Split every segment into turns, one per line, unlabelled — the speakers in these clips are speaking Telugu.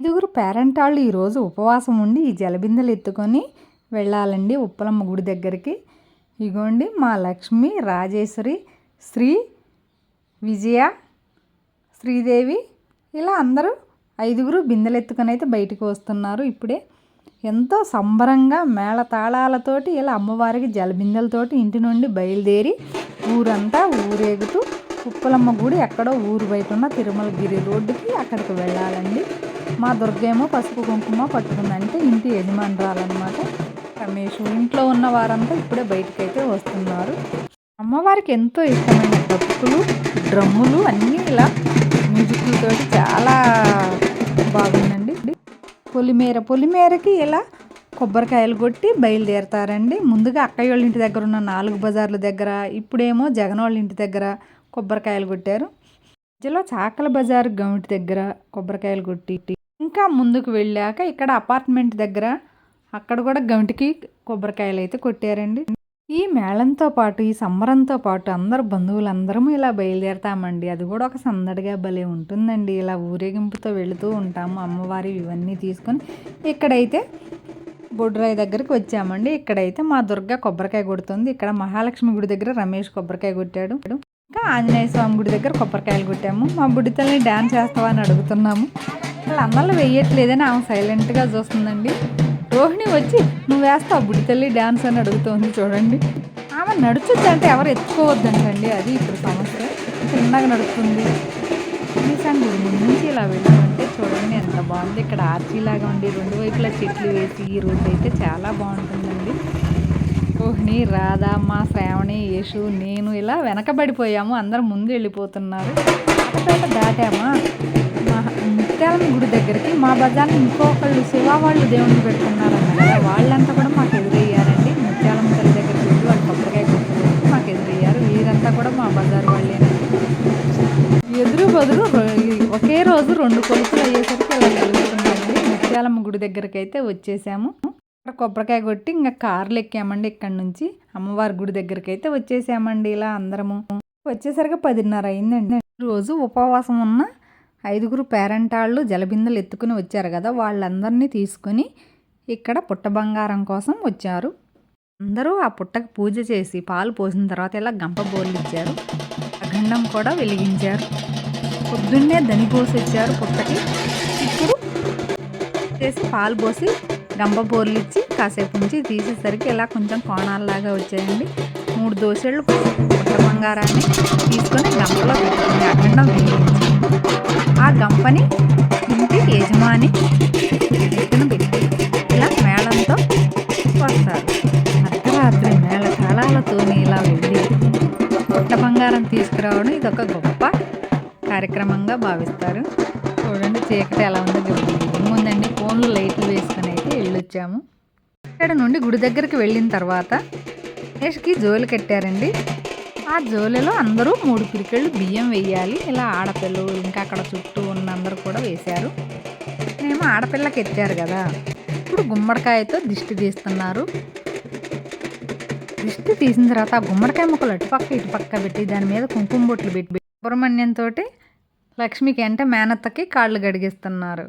ఐదుగురు పేరెంట్ వాళ్ళు ఈరోజు ఉపవాసం ఉండి ఈ జలబిందెలు ఎత్తుకొని వెళ్ళాలండి ఉప్పలమ్మ గుడి దగ్గరికి. ఇగోండి మా లక్ష్మి రాజేశ్వరి శ్రీ విజయ శ్రీదేవి ఇలా అందరూ ఐదుగురు బిందెలు ఎత్తుకొని అయితే బయటకు వస్తున్నారు. ఇప్పుడే ఎంతో సంబరంగా మేళ తాళాలతోటి ఇలా అమ్మవారికి జలబిందెలతోటి ఇంటి నుండి బయలుదేరి ఊరంతా ఊరేగుతూ ఉప్పలమ్మ గుడి ఎక్కడో ఊరు బయట ఉన్న తిరుమలగిరి రోడ్డుకి అక్కడికి వెళ్ళాలండి. మా దుర్గేమో పసుపు కుంకుమ పట్టుకుందంటే ఇంటి యజమానురాలన్నమాట. రమేష్ ఇంట్లో ఉన్న వారంతా ఇప్పుడే బయటకైతే వస్తున్నారు. అమ్మవారికి ఎంతో ఇష్టమైన డప్పులు డ్రమ్ములు అన్నీ ఇలా మ్యూజిక్లతో చాలా బాగుందండి. పొలిమేర పొలిమేరకి ఇలా కొబ్బరికాయలు కొట్టి బయలుదేరతారండి. ముందుగా అక్కయ్య వాళ్ళ ఇంటి దగ్గర ఉన్న నాలుగు బజార్ల దగ్గర ఇప్పుడేమో జగన్ వాళ్ళ ఇంటి దగ్గర కొబ్బరికాయలు కొట్టారు. మధ్యలో చాకల బజార్ గమిటి దగ్గర కొబ్బరికాయలు కొట్టి ఇంకా ముందుకు వెళ్ళాక ఇక్కడ అపార్ట్మెంట్ దగ్గర అక్కడ కూడా గంటికి కొబ్బరికాయలు అయితే కొట్టారండి. ఈ మేళంతో పాటు ఈ సంబరంతో పాటు అందరు బంధువులందరము ఇలా బయలుదేరతామండి. అది కూడా ఒక సందడిగా భలే ఉంటుందండి. ఇలా ఊరేగింపుతో వెళుతూ ఉంటాము అమ్మవారి ఇవన్నీ తీసుకొని. ఇక్కడైతే బొడ్రాయి దగ్గరికి వచ్చామండి. ఇక్కడైతే మా దుర్గ కొబ్బరికాయ కొడుతుంది. ఇక్కడ మహాలక్ష్మి గుడి దగ్గర రమేష్ కొబ్బరికాయ కొట్టాడు. ఇంకా ఆంజనేయ స్వామి గుడి దగ్గర కొబ్బరికాయలు కొట్టాము. మా బుడితల్ని డ్యాన్స్ చేస్తావా అని అడుగుతున్నాము. వాళ్ళ అన్నలు వేయట్లేదని ఆమె సైలెంట్గా చూస్తుందండి. రోహిణి వచ్చి నువ్వు వేస్తావు బుడితల్లి డ్యాన్స్ అని అడుగుతోంది చూడండి. ఆమె నడుచుద్దంటే ఎవరు ఎత్తుకోవద్దంటండి. అది ఇప్పుడు సమస్య. చిన్నగా నడుస్తుంది. ఈశాన్ ముందు నుంచి ఇలా వెళ్ళామంటే చూడండి ఎంత బాగుంది. ఇక్కడ ఆర్చీలాగా ఉండి రెండు వైపులా చెట్లు వేసి ఈ రోడ్డు అయితే చాలా బాగుంటుందండి. రోహిణి రాధా మా శ్రావణి యేషు నేను ఇలా వెనకబడిపోయాము. అందరు ముందు వెళ్ళిపోతున్నారు. దాటామా? మా గుడి దగ్గరికి మా బజార్ని ఇంకొకళ్ళు శివ వాళ్ళు దేవుని పెడుతున్నారన్న వాళ్ళంతా కూడా మాకు ఎదురయ్యారండి. ముత్యాలమ్మ తల్లి దగ్గరికి వెళ్ళి వాళ్ళు కొబ్బరికాయ కొట్టుకుంటే మాకు ఎదురయ్యారు. వీరంతా కూడా మా బజార్ వాళ్ళేనండి. ఎదురు బదురు ఒకే రోజు రెండు కొలుపులు అయ్యేసరికి ఇలా కలుగుతుందండి ముత్యాలమ్మ గుడి దగ్గరికి అయితే వచ్చేసాము. అక్కడ కొబ్బరికాయ కొట్టి ఇంకా కార్లు ఎక్కామండి ఇక్కడ నుంచి. అమ్మవారి గుడి దగ్గరికి అయితే వచ్చేసామండి ఇలా అందరము. వచ్చేసరికి పదిన్నర అయిందండి. రోజు ఉపవాసం ఉన్న ఐదుగురు పేరెంటాళ్ళు జలబిందెలు ఎత్తుకుని వచ్చారు కదా వాళ్ళందరినీ తీసుకొని ఇక్కడ పుట్ట బంగారం కోసం వచ్చారు. అందరూ ఆ పుట్టకు పూజ చేసి పాలు పోసిన తర్వాత ఇలా గంప బోర్లు ఇచ్చారు అఖండం కూడా వెలిగించారు. పొద్దున్నే దని పోసి వచ్చారు పుట్టకి. ఇప్పుడు చేసి పాలు పోసి గంప బోర్లు ఇచ్చి కాసేపు ఉంచి తీసేసరికి ఇలా కొంచెం కోణాలలాగా వచ్చాయండి. మూడు దోశలు పుట్ట బంగారాన్ని తీసుకొని గంపలో పెట్టుకుంది అఖండం వెలిగించారు కంపెనీ ఇంటి యజమాని ఎత్తును పెట్టి ఇలా మేళంతో వస్తారు. అర్ధరాత్రి మేళ తాళాలతో ఇలా వెళ్ళి పుట్ట బంగారం తీసుకురావడం ఇది ఒక గొప్ప కార్యక్రమంగా భావిస్తారు. చూడండి చీకటి ఎలా ఉందో ముందండి ఫోన్లు లైట్లు వేసుకుని అయితే వెళ్ళొచ్చాము. ఇక్కడ నుండి గుడి దగ్గరికి వెళ్ళిన తర్వాత గణేష్కి జోలు కట్టారండి. ఆ జోలెలో అందరూ మూడు పిరికెళ్ళు బియ్యం వేయాలి ఇలా ఆడపిల్లలు ఇంకా అక్కడ చుట్టూ ఉన్నందరూ కూడా వేశారు. మేము ఆడపిల్లకి ఎత్తారు కదా. ఇప్పుడు గుమ్మడికాయతో దిష్టి తీస్తున్నారు. దిష్టి తీసిన తర్వాత ఆ గుమ్మడికాయ ముక్కలు అటుపక్క ఇటుపక్క పెట్టి దాని మీద కుంకుమ బొట్లు పెట్టి సుబ్రహ్మణ్యంతో లక్ష్మికి అంటే మేనత్తకి కాళ్ళు గడిగిస్తున్నారు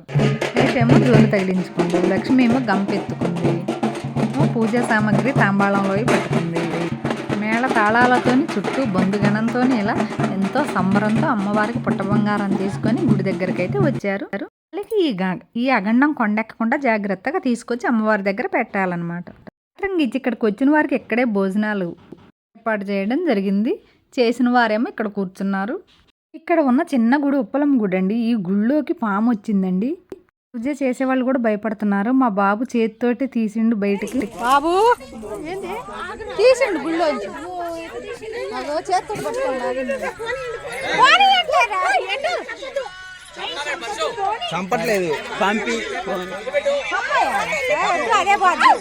ఏమో జోలు తగిలించుకుంది. లక్ష్మి ఏమో గంపెత్తుకుంది. పూజా సామాగ్రి తాంబాళంలో పెట్టుకుంది. మేళ తాళాలతోని చుట్టూ బంధుగణంతో ఇలా ఎంతో సంబరంతో అమ్మవారికి పుట్ట బంగారం తీసుకొని గుడి దగ్గరికి అయితే వచ్చారు. వాళ్ళకి ఈ గ- ఈ అగండం కొండెక్కకుండా జాగ్రత్తగా తీసుకొచ్చి అమ్మవారి దగ్గర పెట్టాలన్నమాట. ఇక్కడికి వచ్చిన వారికి ఇక్కడే భోజనాలు ఏర్పాటు చేయడం జరిగింది. చేసిన వారేమో ఇక్కడ కూర్చున్నారు. ఇక్కడ ఉన్న చిన్న గుడి ఉప్పలం గుడి అండి ఈ గుళ్ళోకి పాము వచ్చిందండి. పూజ చేసేవాళ్ళు కూడా భయపడుతున్నారు. మా బాబు చేతితోటి తీసిండు బయటికి.
బాబు! తీసిండు ఆగండి.
చంపట్లేదు. పంపి
అదే పోద్ది.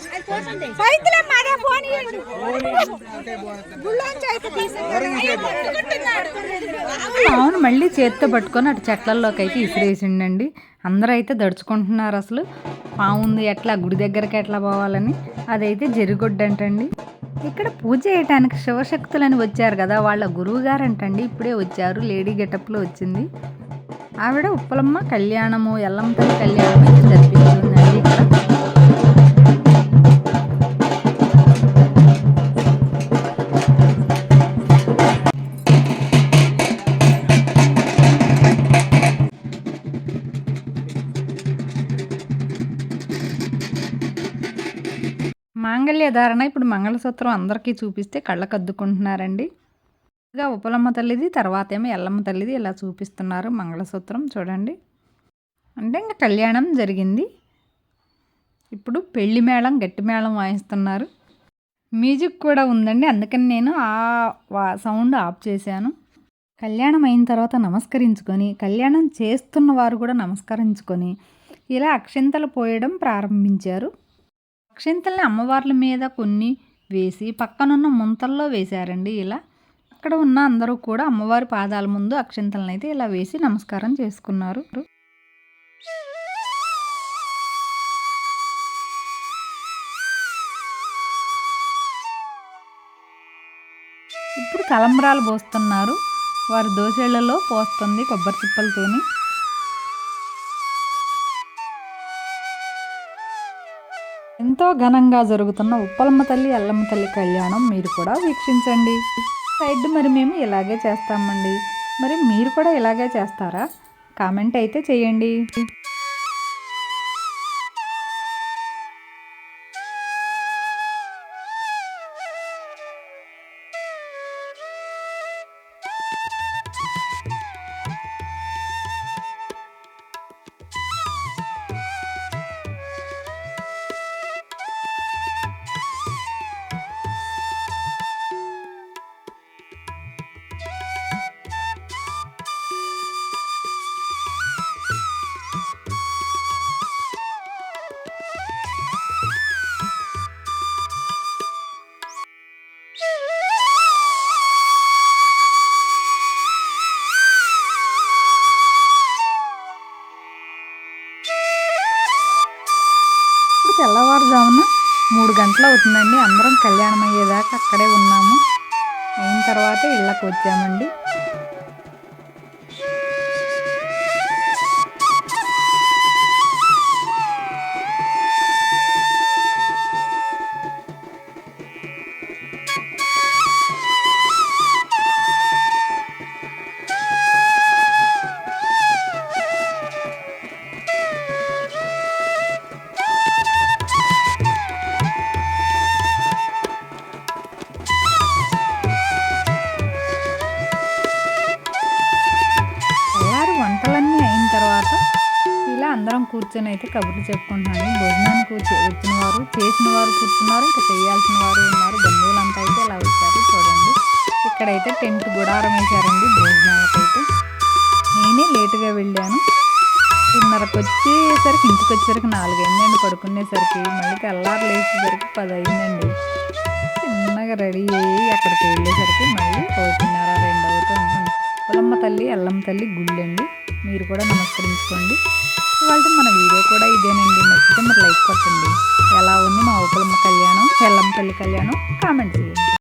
అవును మళ్ళీ చేత్తో పట్టుకొని అటు చెట్లల్లోకి అయితే ఇసిరేసిండండి. అందరూ అయితే దడుచుకుంటున్నారు అసలు. పావుంది ఎట్లా? గుడి దగ్గరికి ఎట్లా పోవాలని? అదైతే జరిగొడ్డంటండి. ఇక్కడ పూజ చేయటానికి శివశక్తులని వచ్చారు కదా వాళ్ళ గురువు గారంటండి ఇప్పుడే వచ్చారు లేడీ గెటప్లో వచ్చింది. ఆవిడ ఉప్పలమ్మ కళ్యాణము ఎల్లమ్మ తల్లి కళ్యాణం అయితే జరిపించిందండి ఇక్కడ. ధారణ ఇప్పుడు మంగళసూత్రం అందరికీ చూపిస్తే కళ్ళకు అద్దుకుంటున్నారండి ఇక ఉపలమ్మ తల్లిది తర్వాత ఏమో ఎల్లమ్మ తల్లిది ఇలా చూపిస్తున్నారు మంగళసూత్రం చూడండి. అంటే ఇంకా కళ్యాణం జరిగింది. ఇప్పుడు పెళ్ళి మేళం గట్టి మేళం వాయిస్తున్నారు. మ్యూజిక్ కూడా ఉందండి. అందుకని నేను ఆ వా- సౌండ్ ఆఫ్ చేశాను. కళ్యాణం అయిన తర్వాత నమస్కరించుకొని కళ్యాణం చేస్తున్న వారు కూడా నమస్కరించుకొని ఇలా అక్షింతలు పోయడం ప్రారంభించారు. అక్షింతల్ని అమ్మవార్ల మీద కొన్ని వేసి పక్కనున్న ముంతల్లో వేశారండి ఇలా. అక్కడ ఉన్న అందరూ కూడా అమ్మవారి పాదాల ముందు అక్షింతలను అయితే ఇలా వేసి నమస్కారం చేసుకున్నారు. ఇప్పుడు కలంబరాలు పోస్తున్నారు. వారు దోశలలో పోస్తుంది కొబ్బరి చిప్పలతోని ఎంతో ఘనంగా జరుగుతున్న ఉప్పలమ్మ తల్లి అల్లమ్మ తల్లి కళ్యాణం మీరు కూడా వీక్షించండి. సైడ్ మరి మేము ఇలాగే చేస్తామండి. మరి మీరు కూడా ఇలాగే చేస్తారా? కామెంట్ అయితే చేయండి. తెల్లవారుజామున మూడు గంటలు అవుతుందండి. అందరం కళ్యాణం అయ్యేదాకా అక్కడే ఉన్నాము. అయిన తర్వాత ఇళ్ళకి వచ్చామండి కూర్చొని అయితే కబుర్లు చెప్పుకుంటున్నాను. భోజనానికి వచ్చిన వారు చేసిన వారు కూర్చున్నారు ఇంకా చేయాల్సిన వారు ఉన్నారు. బంధువులంతా అయితే ఇలా వచ్చారు చూడండి. ఇక్కడైతే టెంట్ గుడారం వేశారండి భోజనాలకైతే. నేనే లేటుగా వెళ్ళాను. తిన్నరకు వచ్చేసరికి ఇంటికి వచ్చేసరికి నాలుగైందండి పడుకునేసరికి. మళ్ళీ తెల్లారు లేచేసరికి పది అయిందండి చిన్నగా రెడీ అయ్యి అక్కడికి వెళ్ళేసరికి మళ్ళీ ఒకటిన్నర రెండు అవుతుంది. పొలమ్మ తల్లి ఎల్లమ్మ తల్లి గుళ్ళండి. మీరు కూడా నమస్కరించుకోండి. ఇవాళ మన వీడియో కూడా ఇదేనండి. నచ్చితే మీరు లైక్ కొట్టండి. ఎలా ఉంది మా ఊపలమ్మ కళ్యాణం? ఎల్లమ్మ తల్లి కళ్యాణం? కామెంట్ చేయండి.